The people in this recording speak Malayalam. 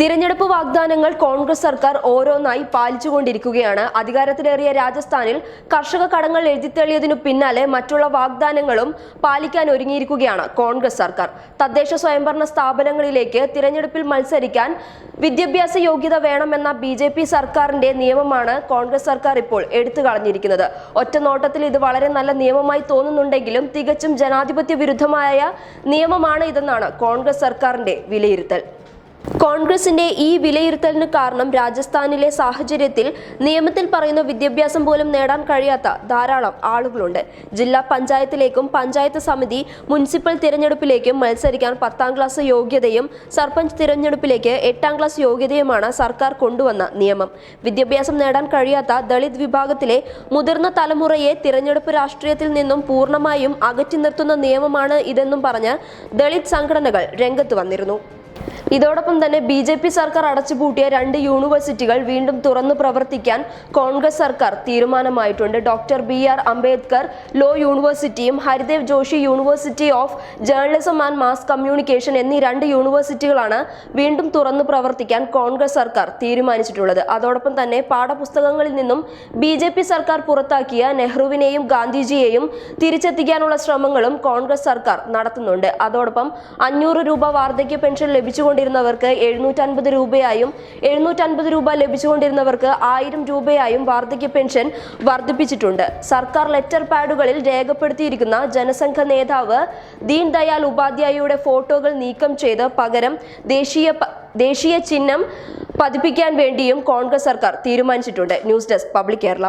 തിരഞ്ഞെടുപ്പ് വാഗ്ദാനങ്ങൾ കോൺഗ്രസ് സർക്കാർ ഓരോന്നായി പാലിച്ചുകൊണ്ടിരിക്കുകയാണ്. അധികാരത്തിലേറിയ രാജസ്ഥാനിൽ കർഷക കടങ്ങൾ എഴുതിത്തള്ളിയതിനു പിന്നാലെ മറ്റുള്ള വാഗ്ദാനങ്ങളും പാലിക്കാൻ ഒരുങ്ങിയിരിക്കുകയാണ് കോൺഗ്രസ് സർക്കാർ. തദ്ദേശ സ്വയംഭരണ സ്ഥാപനങ്ങളിലേക്ക് തിരഞ്ഞെടുപ്പിൽ മത്സരിക്കാൻ വിദ്യാഭ്യാസ യോഗ്യത വേണമെന്ന ബി ജെ പി സർക്കാരിന്റെ നിയമമാണ് കോൺഗ്രസ് സർക്കാർ ഇപ്പോൾ എടുത്തു കളഞ്ഞിരിക്കുന്നത്. ഒറ്റ നോട്ടത്തിൽ ഇത് വളരെ നല്ല നിയമമായി തോന്നുന്നുണ്ടെങ്കിലും തികച്ചും ജനാധിപത്യ വിരുദ്ധമായ നിയമമാണ് ഇതെന്നാണ് കോൺഗ്രസ് സർക്കാരിന്റെ വിലയിരുത്തൽ. കോൺഗ്രസിന്റെ ഈ വിലയിരുത്തലിന് കാരണം രാജസ്ഥാനിലെ സാഹചര്യത്തിൽ നിയമത്തിൽ പറയുന്ന വിദ്യാഭ്യാസം പോലും നേടാൻ കഴിയാത്ത ധാരാളം ആളുകളുണ്ട്. ജില്ലാ പഞ്ചായത്തിലേക്കും പഞ്ചായത്ത് സമിതി മുനിസിപ്പൽ തിരഞ്ഞെടുപ്പിലേക്കും മത്സരിക്കാൻ പത്താം ക്ലാസ് യോഗ്യതയും സർപഞ്ച് തിരഞ്ഞെടുപ്പിലേക്ക് എട്ടാം ക്ലാസ് യോഗ്യതയുമാണ് സർക്കാർ കൊണ്ടുവന്ന നിയമം. വിദ്യാഭ്യാസം നേടാൻ കഴിയാത്ത ദളിത് വിഭാഗത്തിലെ മുതിർന്ന തലമുറയെ തിരഞ്ഞെടുപ്പ് രാഷ്ട്രീയത്തിൽ നിന്നും പൂർണമായും അകറ്റി നിർത്തുന്ന നിയമമാണ് ഇതെന്നും പറഞ്ഞ് ദളിത് സംഘടനകൾ രംഗത്ത് വന്നിരുന്നു. ഇതോടൊപ്പം തന്നെ ബി ജെ പി സർക്കാർ അടച്ചുപൂട്ടിയ രണ്ട് യൂണിവേഴ്സിറ്റികൾ വീണ്ടും തുറന്നു പ്രവർത്തിക്കാൻ കോൺഗ്രസ് സർക്കാർ തീരുമാനമായിട്ടുണ്ട്. Doctor B R Ambedkar law യൂണിവേഴ്സിറ്റിയും Haridev Joshi university of journalism and mass communication എന്നീ രണ്ട് യൂണിവേഴ്സിറ്റികളാണ് വീണ്ടും തുറന്നു പ്രവർത്തിക്കാൻ കോൺഗ്രസ് സർക്കാർ തീരുമാനിച്ചിട്ടുള്ളത്. അതോടൊപ്പം തന്നെ പാഠപുസ്തകങ്ങളിൽ നിന്നും ബി ജെ പി സർക്കാർ പുറത്താക്കിയ നെഹ്റുവിനെയും ഗാന്ധിജിയെയും തിരിച്ചെത്തിക്കാനുള്ള ശ്രമങ്ങളും കോൺഗ്രസ് സർക്കാർ നടത്തുന്നുണ്ട്. അതോടൊപ്പം അഞ്ഞൂറ് രൂപ വാർദ്ധക്യ പെൻഷൻ ലഭിച്ചുകൊണ്ടിരുന്നവർക്ക് എഴുന്നൂറ്റൻപത് രൂപയായും എഴുന്നൂറ്റൻപത് രൂപ ലഭിച്ചുകൊണ്ടിരുന്നവർക്ക് ആയിരം രൂപയായും വാർദ്ധക്യ പെൻഷൻ വർദ്ധിപ്പിച്ചിട്ടുണ്ട്. സർക്കാർ ലെറ്റർ പാഡുകളിൽ രേഖപ്പെടുത്തിയിരിക്കുന്ന ജനസംഘ നേതാവ് ദീൻ ദയാൽ ഉപാധ്യായയുടെ ഫോട്ടോകൾ നീക്കം ചെയ്ത് പകരം ദേശീയ ദേശീയ ചിഹ്നം പതിപ്പിക്കാൻ വേണ്ടിയും കോൺഗ്രസ് സർക്കാർ തീരുമാനിച്ചിട്ടുണ്ട്. News desk public Kerala.